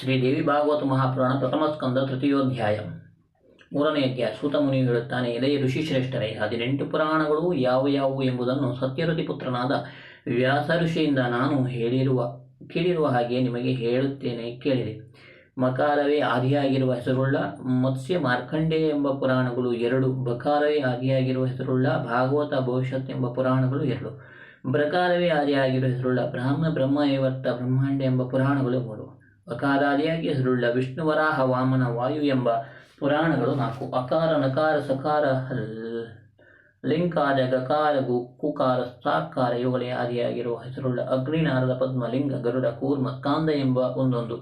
ಶ್ರೀ ದೇವಿ ಭಾಗವತ ಮಹಾಪುರಾಣ ಪ್ರಥಮ ಸ್ಕಂದ ತೃತೀಯೋಧ್ಯಾಯ. ಮೂರನೇ ಅಧ್ಯಾಯ. ಸೂತ ಮುನಿಯು ಹೇಳುತ್ತಾನೆ ಎಲೆಯ ಋಷಿ ಶ್ರೇಷ್ಠರೇ, ಹದಿನೆಂಟು ಪುರಾಣಗಳು ಯಾವ ಯಾವುವು ಎಂಬುದನ್ನು ಸತ್ಯರತಿ ಪುತ್ರನಾದ ವ್ಯಾಸ ಋಷಿಯಿಂದ ನಾನು ಹೇಳಿರುವ, ಕೇಳಿರುವ ಹಾಗೆ ನಿಮಗೆ ಹೇಳುತ್ತೇನೆ, ಕೇಳಿರಿ. ಮಕಾರವೇ ಆದಿಯಾಗಿರುವ ಹೆಸರುಳ್ಳ ಮತ್ಸ್ಯ ಮಾರ್ಕಂಡೇಯ ಎಂಬ ಪುರಾಣಗಳು ಎರಡು ಬಕಾರವೇ ಆದಿಯಾಗಿರುವ ಹೆಸರುಳ್ಳ ಭಾಗವತ ಭವಿಷ್ಯತ್ ಎಂಬ ಪುರಾಣಗಳು ಎರಡು ಬ್ರಕಾರವೇ ಆದಿಯಾಗಿರುವ ಹೆಸರುಳ್ಳ ಬ್ರಾಹ್ಮ ಬ್ರಹ್ಮ ಏವರ್ತ ಬ್ರಹ್ಮಾಂಡ ಎಂಬ ಪುರಾಣಗಳು ಮೂರು. ಅಕಾರಾದಿಯಾಗಿ ಹೆಸರುಳ್ಳ ವಿಷ್ಣುವರಾಹ ವಾಮನ ವಾಯು ಎಂಬ ಪುರಾಣಗಳು ನಾಲ್ಕು. ಅಕಾರ, ನಕಾರ, ಸಕಾರ ಲಿಂಕಾರ ಗಕಾರ ಕುಕಾರ, ಸಾಕಾರ ಇವುಗಳೇ ಆದಿಯಾಗಿರುವ ಹೆಸರುಳ್ಳ ಅಗ್ನಿ, ನಾರದ, ಪದ್ಮ, ಲಿಂಗ, ಗರುಡ, ಕೂರ್ಮ, ಕಾಂದ ಎಂಬ ಒಂದೊಂದು.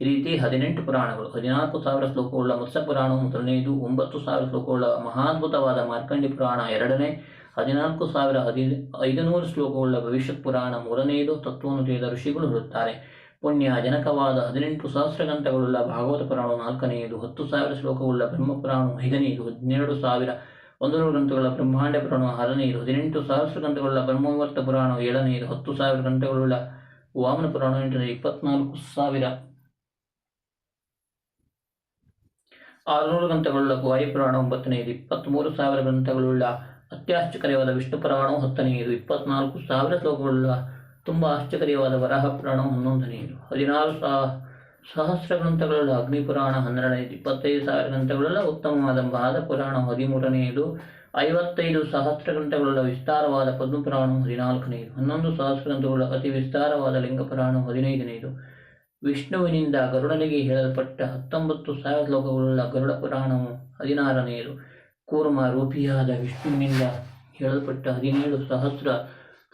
ಈ ರೀತಿ ಹದಿನೆಂಟು ಪುರಾಣಗಳು. ಹದಿನಾಲ್ಕು ಸಾವಿರ ಶ್ಲೋಕವುಳ್ಳ ಮತ್ಸ್ಯ ಪುರಾಣ ಮೊದಲನೆಯದು ಒಂಬತ್ತು ಸಾವಿರ ಶ್ಲೋಕವುಳ್ಳ ಮಹಾದ್ಭುತವಾದ ಮಾರ್ಕಂಡಿ ಪುರಾಣ ಎರಡನೇ, ಹದಿನಾಲ್ಕು ಸಾವಿರ ಹದಿ ಐದುನೂರು ಶ್ಲೋಕವುಳ್ಳ ಭವಿಷ್ಯ ಪುರಾಣ ಮೂರನೆಯದು ತತ್ವವನ್ನು ತಿಳಿದ ಋಷಿಗಳು ಹೇಳುತ್ತಾರೆ. ಪುಣ್ಯ ಜನಕವಾದ ಹದಿನೆಂಟು ಸಹಸ್ರ ಗ್ರಂಥಗಳುಳ್ಳ ಭಾಗವತ ಪುರಾಣ ನಾಲ್ಕನೆಯದು, ಹತ್ತು ಸಾವಿರ ಶ್ಲೋಕವುಳ್ಳ ಬ್ರಹ್ಮಪುರಾಣ ಐದನೆಯದು ಹದಿನೇಳು ಸಾವಿರ ಒಂದೂರು ಗ್ರಂಥಗಳ ಬ್ರಹ್ಮಾಂಡ ಪುರಾಣ ಆರನೆಯದು, ಹದಿನೆಂಟು ಸಹಸ್ರ ಗ್ರಂಥಗಳುಳ್ಳ ಬ್ರಹ್ಮವರ್ತ ಪುರಾಣ ಏಳನೆಯದು, ಹತ್ತು ಸಾವಿರ ಗ್ರಂಥಗಳುಳ್ಳ ವಾಮನ ಪುರಾಣ ಎಂಟನೇ, ಇಪ್ಪತ್ನಾಲ್ಕು ಸಾವಿರ ಆರುನೂರು ಗ್ರಂಥಗಳುಳ್ಳ ವಾಯುಪುರಾಣ ಒಂಬತ್ತನೆಯದು ಇಪ್ಪತ್ತ್ಮೂರು ಸಾವಿರ ಗ್ರಂಥಗಳುಳ್ಳ ಅತ್ಯಾಶ್ಚರ್ಯವಾದ ವಿಷ್ಣು ಪುರಾಣವು ಹತ್ತನೆಯದು, ಇಪ್ಪತ್ನಾಲ್ಕು ಸಾವಿರ ಶ್ಲೋಕಗಳುಳ್ಳ ತುಂಬ ಆಶ್ಚರ್ಯವಾದ ವರಾಹ ಪುರಾಣ ಹನ್ನೊಂದನೆಯದು ಹದಿನಾರು ಸಹ ಸಹಸ್ರ ಗ್ರಂಥಗಳುಳ್ಳ ಅಗ್ನಿ ಪುರಾಣ ಹನ್ನೆರಡನೆಯದು ಇಪ್ಪತ್ತೈದು ಸಾವಿರ ಗ್ರಂಥಗಳೆಲ್ಲ ಉತ್ತಮವಾದ ಬಾದ ಪುರಾಣ ಹದಿಮೂರನೆಯದು ಐವತ್ತೈದು ಸಹಸ್ರ ಗ್ರಂಥಗಳಲ್ಲ ವಿಸ್ತಾರವಾದ ಪದ್ಮಪುರಾಣ ಹದಿನಾಲ್ಕನೆಯದು ಹನ್ನೊಂದು ಸಹಸ್ರ ಗ್ರಂಥಗಳ ಅತಿ ವಿಸ್ತಾರವಾದ ಲಿಂಗ ಪುರಾಣ ಹದಿನೈದನೆಯದು ವಿಷ್ಣುವಿನಿಂದ ಗರುಡನಿಗೆ ಹೇಳಲ್ಪಟ್ಟ ಹತ್ತೊಂಬತ್ತು ಸಾವಿರ ಲೋಕಗಳುಳ್ಳ ಗರುಡ ಪುರಾಣವು ಹದಿನಾರನೆಯದು ಕೂರ್ಮ ರೂಪಿಯಾದ ವಿಷ್ಣುವಿನಿಂದ ಹೇಳಲ್ಪಟ್ಟ ಹದಿನೇಳು ಸಹಸ್ರ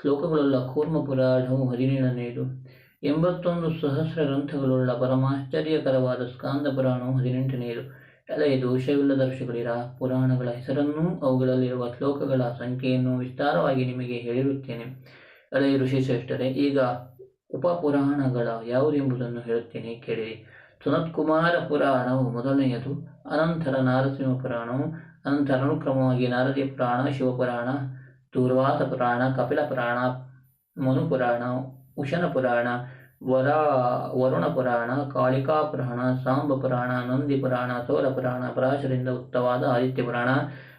ಶ್ಲೋಕಗಳುಳ್ಳ ಕೂರ್ಮ ಪುರಾಣವು ಹದಿನೇಳನೆಯದು ಎಂಬತ್ತೊಂದು ಸಹಸ್ರ ಗ್ರಂಥಗಳುಳ್ಳ ಪರಮಾಶ್ಚರ್ಯಕರವಾದ ಸ್ಕಾಂದ ಪುರಾಣವು ಹದಿನೆಂಟನೆಯದು ಎಲೆಯ ದೋಷವಿಲ್ಲದ ಋಷಿಗಳಿರ ಪುರಾಣಗಳ ಹೆಸರನ್ನೂ ಅವುಗಳಲ್ಲಿರುವ ಶ್ಲೋಕಗಳ ಸಂಖ್ಯೆಯನ್ನು ವಿಸ್ತಾರವಾಗಿ ನಿಮಗೆ ಹೇಳಿರುತ್ತೇನೆ. ಎಳೆಯ ಋಷಿ ಶ್ರೇಷ್ಠರೇ, ಈಗ ಉಪಪುರಾಣಗಳ ಯಾವುದೆಂಬುದನ್ನು ಹೇಳುತ್ತೇನೆ ಕೇಳಿರಿ. ಸುನತ್ಕುಮಾರ ಪುರಾಣವು ಮೊದಲನೆಯದು, ಅನಂತರ ನಾರಸಿಂಹ ಪುರಾಣವು, ಅನಂತರ ಅನುಕ್ರಮವಾಗಿ ನಾರದೀಯ ಪುರಾಣ, ಶಿವಪುರಾಣ ಪುರಾಣ, ಕಪಿಲ ಪುರಾಣ, ಮನು ಪುರಾಣ ಉಶನ ಪುರಾಣ, ವರ, ವರುಣ ಪುರಾಣ, ಕಾಳಿಕಾ ಪುರಾಣ, ಸಾಂಬ ಪುರಾಣ, ನಂದಿ ಪುರಾಣ ಸೋಲ ಪುರಾಣ, ಪರಾಶರಿಂದ ಉತ್ತವಾದ ಆದಿತ್ಯ ಪುರಾಣ,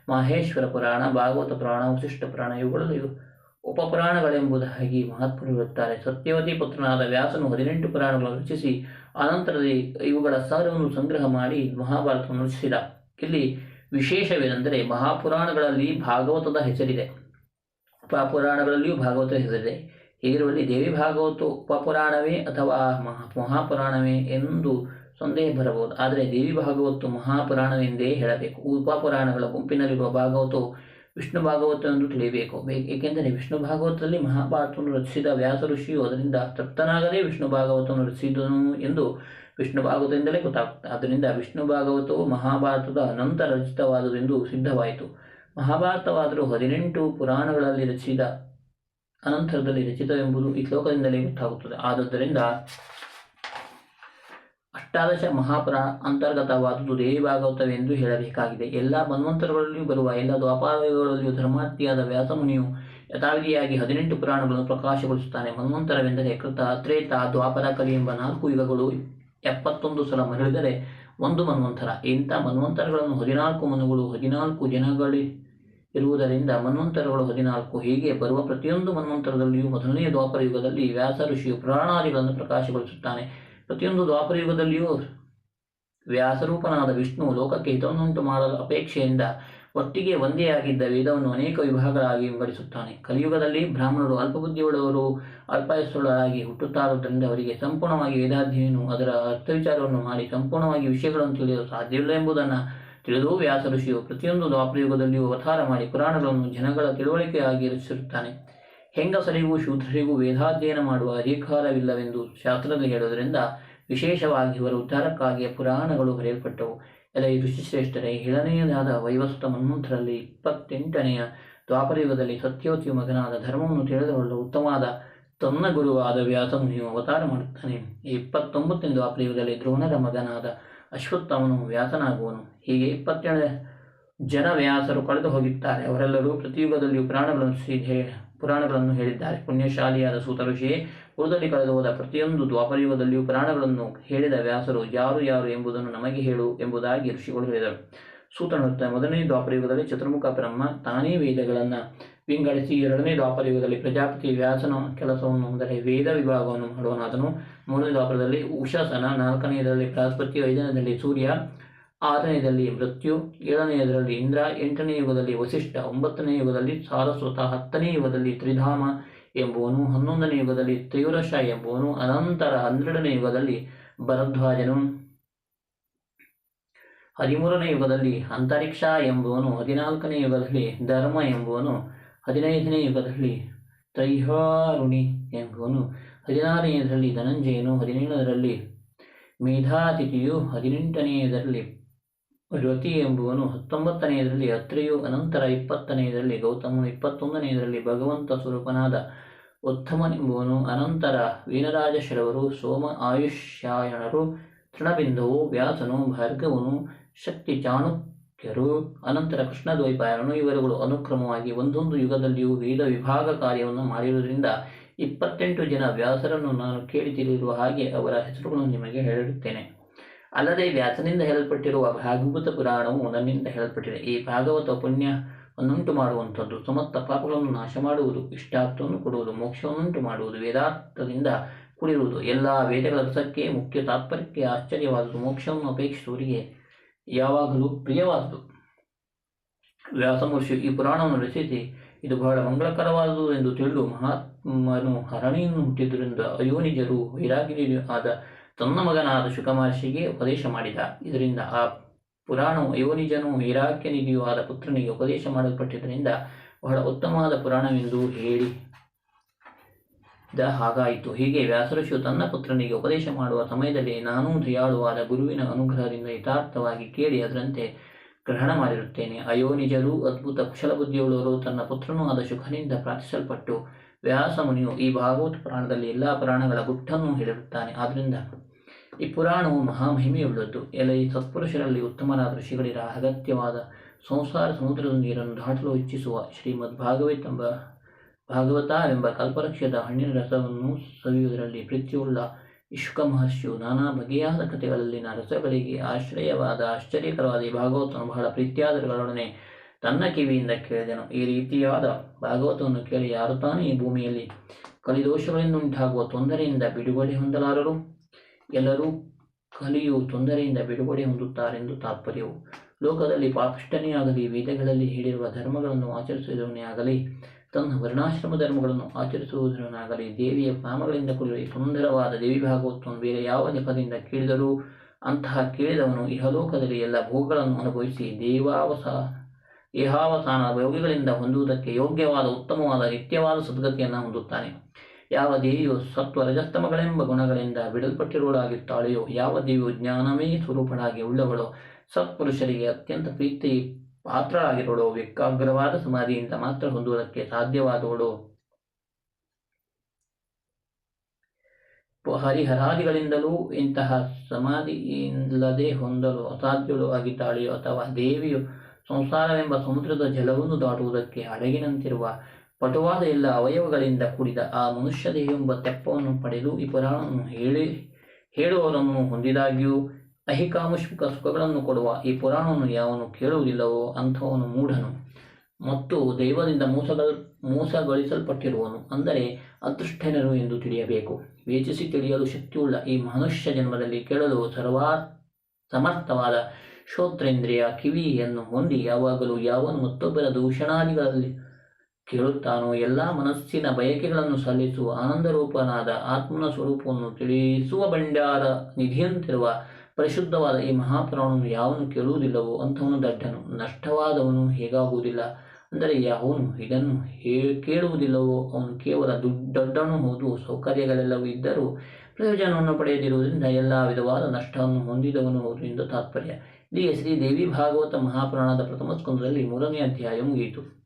ಮಹೇಶ್ವರ ಪುರಾಣ, ಭಾಗವತ ಪುರಾಣ ವಶಿಷ್ಠ ಪುರಾಣ, ಇವುಗಳಲ್ಲಿ ಉಪಪುರಾಣಗಳೆಂಬುದಾಗಿ ಮಹಾತ್ಮರು ಹೇಳುತ್ತಾರೆ. ಸತ್ಯವತಿ ಪುತ್ರನಾದ ವ್ಯಾಸನು ಹದಿನೆಂಟು ಪುರಾಣಗಳನ್ನು ರಚಿಸಿ ಅನಂತರದಲ್ಲಿ ಇವುಗಳ ಸಾರವನ್ನು ಸಂಗ್ರಹ ಮಾಡಿ ಮಹಾಭಾರತವನ್ನು ರಚಿಸಿದ. ಇಲ್ಲಿ ವಿಶೇಷವೇನೆಂದರೆ ಮಹಾಪುರಾಣಗಳಲ್ಲಿ ಭಾಗವತದ ಹೆಸರಿದೆ. ಉಪಪುರಾಣಗಳಲ್ಲಿಯೂ ಭಾಗವತ ಹೆಸರಿದೆ ಹೀಗಿರುವಲ್ಲಿ ದೇವಿ ಭಾಗವತ ಉಪಪುರಾಣವೇ ಅಥವಾ ಮಹಾ ಮಹಾಪುರಾಣವೇ ಎಂದು ಸಂದೇಹ ಬರಬಹುದು. ಆದರೆ ದೇವಿ ಭಾಗವತ ಮಹಾಪುರಾಣವೆಂದೇ ಹೇಳಬೇಕು. ಉಪಪುರಾಣಗಳ ಗುಂಪಿನಲ್ಲಿರುವ ಭಾಗವತವು ವಿಷ್ಣು ಭಾಗವತ ಎಂದು ತಿಳಿಯಬೇಕು. ಏಕೆಂದರೆ ವಿಷ್ಣು ಭಾಗವತದಲ್ಲಿ ಮಹಾಭಾರತವನ್ನು ರಚಿಸಿದ ವ್ಯಾಸ ಋಷಿಯು ಅದರಿಂದ ತೃಪ್ತನಾಗದೇ ವಿಷ್ಣು ಭಾಗವತವನ್ನು ರಚಿಸಿದನು ಎಂದು ವಿಷ್ಣು ಭಾಗವತದಿಂದಲೇ ಗೊತ್ತಾಗುತ್ತದೆ ಆದ್ದರಿಂದ ವಿಷ್ಣು ಭಾಗವತವು ಮಹಾಭಾರತದ ನಂತರ ರಚಿತವಾದುದೆಂದು ಸಿದ್ಧವಾಯಿತು. ಮಹಾಭಾರತವಾದರೂ ಹದಿನೆಂಟು ಪುರಾಣಗಳಲ್ಲಿ ರಚಿಸಿದ ಅನಂತರದಲ್ಲಿ ರಚಿತವೆಂಬುದು ಈ ಶ್ಲೋಕದಿಂದಲೇ ಗೊತ್ತಾಗುತ್ತದೆ. ಆದ್ದರಿಂದ ಅಷ್ಟಾದಶ ಮಹಾಪುರ ಅಂತರ್ಗತವಾದುದು ದೇವಿ ಭಾಗವತವೆಂದು ಹೇಳಬೇಕಾಗಿದೆ. ಎಲ್ಲ ಮನ್ವಂತರಗಳಲ್ಲಿಯೂ ಬರುವ ಎಲ್ಲ ದ್ವಾಪಾರಗಳಲ್ಲಿಯೂ ಧರ್ಮಾರ್ಥಿಯಾದ ವ್ಯಾಸಮುನಿಯು ಯಥಾವಿಧಿಯಾಗಿ ಹದಿನೆಂಟು ಪುರಾಣಗಳನ್ನು ಪ್ರಕಾಶಗೊಳಿಸುತ್ತಾನೆ. ಮನ್ವಂತರವೆಂದರೆ ಕೃತ, ತ್ರೇತ, ದ್ವಾಪರ ಕಲಿ ಎಂಬ ನಾಲ್ಕು ಯುಗಗಳು ಎಪ್ಪತ್ತೊಂದು ಸಲ ಮರಳಿದರೆ ಒಂದು ಮನ್ವಂತರ. ಇಂಥ ಮನ್ವಂತರಗಳನ್ನು ಹದಿನಾಲ್ಕು ಮನುಗಳು, ಹದಿನಾಲ್ಕು ಜನಗಳಿ ಇರುವುದರಿಂದ ಮನ್ವಂತರಗಳು ಹದಿನಾಲ್ಕು ಹೀಗೆ ಬರುವ ಪ್ರತಿಯೊಂದು ಮನ್ವಂತರದಲ್ಲಿಯೂ ಮೊದಲನೆಯ ದ್ವಾಪರ ಯುಗದಲ್ಲಿ ವ್ಯಾಸ ಋಷಿಯು ಪುರಾಣಾದಿಗಳನ್ನು ಪ್ರಕಾಶಗೊಳಿಸುತ್ತಾನೆ. ಪ್ರತಿಯೊಂದು ದ್ವಾಪರ ಯುಗದಲ್ಲಿಯೂ ವ್ಯಾಸರೂಪನಾದ ವಿಷ್ಣು ಲೋಕಕ್ಕೆ ಹಿತವನ್ನುಂಟು ಮಾಡಲು ಅಪೇಕ್ಷೆಯಿಂದ ಒಟ್ಟಿಗೆ ಒಂದೇ ಆಗಿದ್ದ ವೇದವನ್ನು ಅನೇಕ ವಿಭಾಗಗಳಾಗಿ ವಿಂಗಡಿಸುತ್ತಾನೆ. ಕಲಿಯುಗದಲ್ಲಿ ಬ್ರಾಹ್ಮಣರು ಅಲ್ಪಬುದ್ಧಿಯುಳ್ಳವರು ಅಲ್ಪಾಯಸ್ಸುಳ್ಳರಾಗಿ ಹುಟ್ಟುತ್ತಾರುವುದರಿಂದ ಅವರಿಗೆ ಸಂಪೂರ್ಣವಾಗಿ ವೇದಾಧ್ಯಯನ ಅದರ ಅರ್ಥವಿಚಾರವನ್ನು ಮಾಡಿ ಸಂಪೂರ್ಣವಾಗಿ ವಿಷಯಗಳನ್ನು ತಿಳಿಯಲು ಸಾಧ್ಯವಿಲ್ಲ ಎಂಬುದನ್ನು ತಿಳಿದು ವ್ಯಾಸ ಋಷಿಯು ಪ್ರತಿಯೊಂದು ದ್ವಾಪರಯುಗದಲ್ಲಿಯೂ ಅವತಾರ ಮಾಡಿ ಪುರಾಣಗಳನ್ನು ಜನಗಳ ತಿಳುವಳಿಕೆಯಾಗಿ ರಚಿಸಿರುತ್ತಾನೆ. ಹೆಂಗಸರಿಗೂ ಶೂದ್ರರಿಗೂ ವೇದಾಧ್ಯಯನ ಮಾಡುವ ಅಧಿಕಾರವಿಲ್ಲವೆಂದು ಶಾಸ್ತ್ರದಲ್ಲಿ ಹೇಳುವುದರಿಂದ ವಿಶೇಷವಾಗಿ ಇವರ ಉದ್ಧಾರಕ್ಕಾಗಿ ಪುರಾಣಗಳು ಬರೆಯಲ್ಪಟ್ಟವು. ಎಲ್ಲ ಈ ಋಷಿಶ್ರೇಷ್ಠರೇ ಏಳನೆಯದಾದ ವೈವಸ್ತ ಮನ್ಮಂತರಲ್ಲಿ ಇಪ್ಪತ್ತೆಂಟನೆಯ ದ್ವಾಪರಯುಗದಲ್ಲಿ ಸತ್ಯವತಿಯ ಮಗನಾದ ಧರ್ಮವನ್ನು ತಿಳಿದುಕೊಳ್ಳಲು ಉತ್ತಮವಾದ ತನ್ನ ಗುರುವಾದ ವ್ಯಾಸಮುನಿಯು ಅವತಾರ ಮಾಡುತ್ತಾನೆ. ಈ ಇಪ್ಪತ್ತೊಂಬತ್ತನೇ ದ್ವಾಪರಯುಗದಲ್ಲಿ ದ್ರೋಣರ ಮಗನಾದ ಅಶ್ವತ್ಥವನು ವ್ಯಾಸನಾಗುವನು. ಹೀಗೆ ಇಪ್ಪತ್ತೇಳು ಜನ ವ್ಯಾಸರು ಕಳೆದು ಹೋಗಿದ್ದಾರೆ. ಅವರೆಲ್ಲರೂ ಪ್ರತಿಯುಗದಲ್ಲಿಯೂ ಪುರಾಣಗಳನ್ನು ಪುರಾಣಗಳನ್ನು ಹೇಳಿದ್ದಾರೆ. ಪುಣ್ಯಶಾಲಿಯಾದ ಸೂತ ಋಷಿಯೇ ಉಳಿದಲ್ಲಿ ಕಳೆದು ಹೋದ ಪ್ರತಿಯೊಂದು ದ್ವಾಪರಯುಗದಲ್ಲಿಯೂ ಪುರಾಣಗಳನ್ನು ಹೇಳಿದ ವ್ಯಾಸರು ಯಾರು ಯಾರು ಎಂಬುದನ್ನು ನಮಗೆ ಹೇಳು ಎಂಬುದಾಗಿ ಋಷಿಗಳು ಹೇಳಿದರು. ಸೂತನ ಮೊದಲನೇ ದ್ವಾಪರಯುಗದಲ್ಲಿ ಚತುರ್ಮುಖ ಬ್ರಹ್ಮ ತಾನೇ ವೇದಗಳನ್ನು ವಿಂಗಡಿಸಿ ಎರಡನೇ ದ್ವಾಪರಯುಗದಲ್ಲಿ ಪ್ರಜಾಪತಿ ವ್ಯಾಸನ ಕೆಲಸವನ್ನು ಅಂದರೆ ವೇದ ವಿಭಾಗವನ್ನು ಮಾಡುವನಾದನು ಮೂರನೇ ದ್ವಾಪರದಲ್ಲಿ ಉಷಾಸನ, ನಾಲ್ಕನೆಯದರಲ್ಲಿ ಬೃಹಸ್ಪತಿ ಐದನೇದಲ್ಲಿ ಸೂರ್ಯ ಆರನೆಯದಲ್ಲಿ ಮೃತ್ಯು, ಏಳನೆಯದರಲ್ಲಿ ಇಂದ್ರ, ಎಂಟನೇ ಯುಗದಲ್ಲಿ ವಸಿಷ್ಠ, ಒಂಬತ್ತನೇ ಯುಗದಲ್ಲಿ ಸಾರಸ್ವತ, ಹತ್ತನೇ ಯುಗದಲ್ಲಿ ತ್ರಿಧಾಮ ಎಂಬುವನು, ಹನ್ನೊಂದನೇ ಯುಗದಲ್ಲಿ ತ್ರಿವರಶ ಎಂಬುವನು, ಅನಂತರ ಹನ್ನೆರಡನೇ ಯುಗದಲ್ಲಿ ಭರದ್ವಾಜನು. ಹದಿಮೂರನೇ ಯುಗದಲ್ಲಿ ಅಂತರಿಕ್ಷ ಎಂಬುವನು, ಹದಿನಾಲ್ಕನೇ ಯುಗದಲ್ಲಿ ಧರ್ಮ ಎಂಬುವನು ಹದಿನೈದನೇ ಯುಗದಲ್ಲಿ ತ್ರೈಹಾರುಣಿ ಎಂಬುವನು ಹದಿನಾರನೆಯದರಲ್ಲಿ ಧನಂಜಯನು ಹದಿನೇಳರಲ್ಲಿ ಮೇಧಾತಿಥಿಯು ಹದಿನೆಂಟನೆಯದರಲ್ಲಿ ರತಿ ಎಂಬುವನು ಹತ್ತೊಂಬತ್ತನೆಯದರಲ್ಲಿ ಅತ್ರಿಯು ಅನಂತರ ಇಪ್ಪತ್ತನೆಯದರಲ್ಲಿ ಗೌತಮನು ಇಪ್ಪತ್ತೊಂದನೆಯದರಲ್ಲಿ ಭಗವಂತ ಸ್ವರೂಪನಾದ ಉತ್ತಮನೆಂಬುವನು ಅನಂತರ ವೀನರಾಜಶರವರು ಸೋಮ ಆಯುಷ್ಯಾಯಣರು ತೃಣಬಿಂದುವು ವ್ಯಾಸನು ಭಾರ್ಗವನು ಶಕ್ತಿ ಚಾಣಕ್ಯರು ಅನಂತರ ಕೃಷ್ಣದ್ವೈಪಾಯನನು ಇವರುಗಳು ಅನುಕ್ರಮವಾಗಿ ಒಂದೊಂದು ಯುಗದಲ್ಲಿಯೂ ವೇದ ವಿಭಾಗ ಕಾರ್ಯವನ್ನು ಮಾಡಿರುವುದರಿಂದ ಇಪ್ಪತ್ತೆಂಟು ಜನ ವ್ಯಾಸರನ್ನು ನಾನು ಕೇಳಿ ತಿಳಿದಿರುವ ಹಾಗೆ ಅವರ ಹೆಸರುಗಳನ್ನು ನಿಮಗೆ ಹೇಳಿರುತ್ತೇನೆ ಅಲ್ಲದೆ ವ್ಯಾಸನಿಂದ ಹೇಳಲ್ಪಟ್ಟಿರುವ ಭಾಗವತ ಪುರಾಣವು ನನ್ನಿಂದ ಹೇಳಲ್ಪಟ್ಟಿದೆ. ಈ ಭಾಗವತ ಪುಣ್ಯವನ್ನುಂಟು ಮಾಡುವಂಥದ್ದು, ಸಮಸ್ತ ಪಾಪಗಳನ್ನು ನಾಶ ಮಾಡುವುದು, ಇಷ್ಟಾರ್ಥವನ್ನು ಕೊಡುವುದು, ಮೋಕ್ಷವನ್ನುಂಟು ಮಾಡುವುದು, ವೇದಾರ್ಥದಿಂದ ಕುಡಿರುವುದು, ಎಲ್ಲ ವೇದಗಳ ರಸಕ್ಕೆ ಮುಖ್ಯ ತಾತ್ಪರ್ಯಕ್ಕೆ ಆಶ್ಚರ್ಯವಾದುದು, ಮೋಕ್ಷವನ್ನು ಅಪೇಕ್ಷಿಸುವವರಿಗೆ ಯಾವಾಗಲೂ ಪ್ರಿಯವಾದುದು. ವ್ಯಾಸಮಹರ್ಷಿ ಈ ಪುರಾಣವನ್ನು ರಚಿಸಿ, ಇದು ಬಹಳ ಮಂಗಳಕರವಾದುದು ಎಂದು ತಿಳಿದು ಮಹಾತ್ಮನು ಹರಣಿಯನ್ನು ಹುಟ್ಟಿದ್ದರಿಂದ ಅಯೋನಿಜರು ವೈರಾಗಿರಿ ಆದ ತನ್ನ ಮಗನಾದ ಶುಕಮಹರ್ಷಿಗೆ ಉಪದೇಶ ಮಾಡಿದ. ಇದರಿಂದ ಆ ಪುರಾಣವು ಅಯೋನಿಜನು ವೈರಾಗ್ಯನಿಧಿಯೂ ಆದ ಪುತ್ರನಿಗೆ ಉಪದೇಶ ಮಾಡಲ್ಪಟ್ಟಿದ್ದರಿಂದ ಬಹಳ ಉತ್ತಮವಾದ ಪುರಾಣವೆಂದು ಹೇಳಿ ದ ಹಾಗಾಯಿತು. ಹೀಗೆ ವ್ಯಾಸರಶು ತನ್ನ ಪುತ್ರನಿಗೆ ಉಪದೇಶ ಮಾಡುವ ಸಮಯದಲ್ಲಿ ನಾನೂ ದಯಾಳುವಾದ ಗುರುವಿನ ಅನುಗ್ರಹದಿಂದ ಯಥಾರ್ಥವಾಗಿ ಕೇಳಿ ಅದರಂತೆ ಗ್ರಹಣ ಮಾಡಿರುತ್ತೇನೆ. ಅಯೋನಿಜರು ಅದ್ಭುತ ಕುಶಲ ಬುದ್ಧಿಯುಳ್ಳವರು ತನ್ನ ಪುತ್ರನೂ ಆದ ಶುಖನಿಂದ ಪ್ರಾರ್ಥಿಸಲ್ಪಟ್ಟು ವ್ಯಾಸ ಮುನಿಯು ಈ ಭಾಗವತ ಪುರಾಣದಲ್ಲಿ ಎಲ್ಲ ಪುರಾಣಗಳ ಗುಟ್ಟನ್ನು ಹೇಳಿರುತ್ತಾನೆ. ಆದ್ದರಿಂದ ಈ ಪುರಾಣವು ಮಹಾಮಹಿಮೆಯುಳ್ಳದ್ದು. ಎಲ್ಲ ಈ ಸತ್ಪುರುಷರಲ್ಲಿ ಉತ್ತಮರಾದ ಋಷಿಗಳಿರ ಅಗತ್ಯವಾದ ಸಂಸಾರ ಸಮುದ್ರದ ನೀರನ್ನು ದಾಟಲು ಇಚ್ಛಿಸುವ ಶ್ರೀಮದ್ ಭಾಗವತೆಂಬ ಎಂಬ ಕಲ್ಪವೃಕ್ಷದ ಹಣ್ಣಿನ ರಸವನ್ನು ಸವಿಯುವುದರಲ್ಲಿ ಪ್ರೀತಿಯುಳ್ಳ ಇಶುಕ ಮಹರ್ಷಿಯು ನಾನಾ ಬಗೆಯಾದ ಕಥೆಗಳಲ್ಲಿನ ರಸಗಳಿಗೆ ಆಶ್ರಯವಾದ ಆಶ್ಚರ್ಯಕರವಾದ ಈ ಭಾಗವತನು ಬಹಳ ಪ್ರೀತಿಯಾದರುಗಳೊಡನೆ ತನ್ನ ಕಿವಿಯಿಂದ ಕೇಳಿದನು. ಈ ರೀತಿಯಾದ ಭಾಗವತವನ್ನು ಕೇಳಿ ಯಾರು ತಾನೇ ಈ ಭೂಮಿಯಲ್ಲಿ ಕಲಿದೋಷಗಳಿಂದ ಉಂಟಾಗುವ ತೊಂದರೆಯಿಂದ ಬಿಡುಗಡೆ ಹೊಂದಲಾರರು? ಎಲ್ಲರೂ ಕಲಿಯು ತೊಂದರೆಯಿಂದ ಬಿಡುಗಡೆ ಹೊಂದುತ್ತಾರೆಂದು ತಾತ್ಪರ್ಯವು. ಲೋಕದಲ್ಲಿ ಪಾಪಿಷ್ಟನೇ ಆಗಲಿ ವೇದಗಳಲ್ಲಿ ಹೇಳಿರುವ ಧರ್ಮಗಳನ್ನು ಆಚರಿಸಿದವನೇ ಆಗಲಿ ತನ್ನ ವರ್ಣಾಶ್ರಮ ಧರ್ಮಗಳನ್ನು ಆಚರಿಸುವುದನ್ನಾಗಲಿ ದೇವಿಯ ನಾಮಗಳಿಂದ ಕೂಡಿರುವ ಈ ಸುಂದರವಾದ ದೇವಿ ಭಾಗವತವನ್ನು ಬೇರೆ ಯಾವ ನೆಪದಿಂದ ಕೇಳಿದರೂ ಅಂತಹ ಕೇಳಿದವನು ಇಹಲೋಕದಲ್ಲಿ ಎಲ್ಲ ಭೋಗಗಳನ್ನು ಅನುಭವಿಸಿ ದೇವಾವಸ, ದೇಹಾವಸಾನ ಯೋಗಿಗಳಿಂದ ಹೊಂದುವುದಕ್ಕೆ ಯೋಗ್ಯವಾದ ಉತ್ತಮವಾದ ನಿತ್ಯವಾದ ಸದ್ಗತಿಯನ್ನು ಹೊಂದುತ್ತಾನೆ. ಯಾವ ದೇವಿಯು ಸತ್ವ ರಜಸ್ತಮಗಳೆಂಬ ಗುಣಗಳಿಂದ ಬಿಡಲ್ಪಟ್ಟಿರುವಳಾಗಿರ್ತಾಳೆಯೋ ಯಾವ ದೇವಿಯು ಜ್ಞಾನವೇ ಸ್ವರೂಪಳಾಗಿ ಉಳ್ಳವಳೋ, ಸತ್ಪುರುಷರಿಗೆ ಅತ್ಯಂತ ಪ್ರೀತಿ ಪಾತ್ರರಾಗಿರುವಳು ಏಕಾಗ್ರವಾದ ಸಮಾಧಿಯಿಂದ ಮಾತ್ರ ಹೊಂದುವುದಕ್ಕೆ ಸಾಧ್ಯವಾದವಳು ಹರಿಹರಾದಿಗಳಿಂದಲೂ ಇಂತಹ ಸಮಾಧಿಯಿಲ್ಲದೆ ಹೊಂದಲು ಅಸಾಧ್ಯಳು ಆಗಿದ್ದಾಳೆಯೋ ಅಥವಾ ದೇವಿಯು ಸಂಸಾರವೆಂಬ ಸಮುದ್ರದ ಜಲವನ್ನು ದಾಟುವುದಕ್ಕೆ ಹಡಗಿನಂತಿರುವ ಪಟುವಾದ ಎಲ್ಲ ಅವಯವಗಳಿಂದ ಕೂಡಿದ ಆ ಮನುಷ್ಯ ದೇಹವೆಂಬ ತೆಪ್ಪವನ್ನು ಪಡೆದು ಈ ಪುರಾಣವನ್ನು ಹೇಳಿ, ಹೇಳುವವರನ್ನು ಹೊಂದಿದಾಗ್ಯೂ ಅಹಿಕಾಮುಷ್ಮಿಕ ಸುಖಗಳನ್ನು ಕೊಡುವ ಈ ಪುರಾಣವನ್ನು ಯಾವನು ಕೇಳುವುದಿಲ್ಲವೋ ಅಂಥವನು ಮೂಢನು. ಮತ್ತು ದೈವದಿಂದ ಮೋಸಗಳ ಮೋಸಗೊಳಿಸಲ್ಪಟ್ಟಿರುವನು, ಅಂದರೆ ಅದೃಷ್ಟನರು ಎಂದು ತಿಳಿಯಬೇಕು. ವೇಚಿಸಿ ತಿಳಿಯಲು ಶಕ್ತಿಯುಳ್ಳ ಈ ಮನುಷ್ಯ ಜನ್ಮದಲ್ಲಿ ಕೇಳಲು ಸರ್ವಾ ಸಮರ್ಥವಾದ ಶ್ರೋತ್ರೇಂದ್ರಿಯ ಕಿವಿಯನ್ನು ಹೊಂದಿ ಯಾವಾಗಲೂ ಯಾವನು ಮತ್ತೊಬ್ಬರ ದೂಷಣಾದಿಗಳಲ್ಲಿ ಕೇಳುತ್ತಾನೋ ಎಲ್ಲ ಮನಸ್ಸಿನ ಬಯಕೆಗಳನ್ನು ಸಲ್ಲಿಸುವ ಆನಂದರೂಪನಾದ ಆತ್ಮನ ಸ್ವರೂಪವನ್ನು ತಿಳಿಸುವ ಬಂಡಾರ ನಿಧಿಯಂತಿರುವ ಪರಿಶುದ್ಧವಾದ ಈ ಮಹಾಪುರಾಣವನ್ನು ಯಾವನು ಕೇಳುವುದಿಲ್ಲವೋ ಅಂಥವನು ದಡ್ಡನು ನಷ್ಟವಾದವನು ಹೇಗಾಗುವುದಿಲ್ಲ. ಅಂದರೆ ಯಾವನು ಇದನ್ನು ಹೇ, ಕೇಳುವುದಿಲ್ಲವೋ ಅವನು ಕೇವಲ ದುಡ್ಡನ್ನು ಹೌದು, ಸೌಕರ್ಯಗಳೆಲ್ಲವೂ ಇದ್ದರೂ ಪ್ರಯೋಜನವನ್ನು ಪಡೆಯದಿರುವುದರಿಂದ ಎಲ್ಲ ವಿಧವಾದ ನಷ್ಟವನ್ನು ಹೊಂದಿದವನು ಹೌದು ಎಂದು ತಾತ್ಪರ್ಯ. ಶ್ರೀ ದೇವಿ ಭಾಗವತ ಮಹಾಪುರಾಣದ ಪ್ರಥಮ ಸ್ಕಂದದಲ್ಲಿ ಮೂರನೇ ಅಧ್ಯಾಯ ಮುಗಿಯಿತು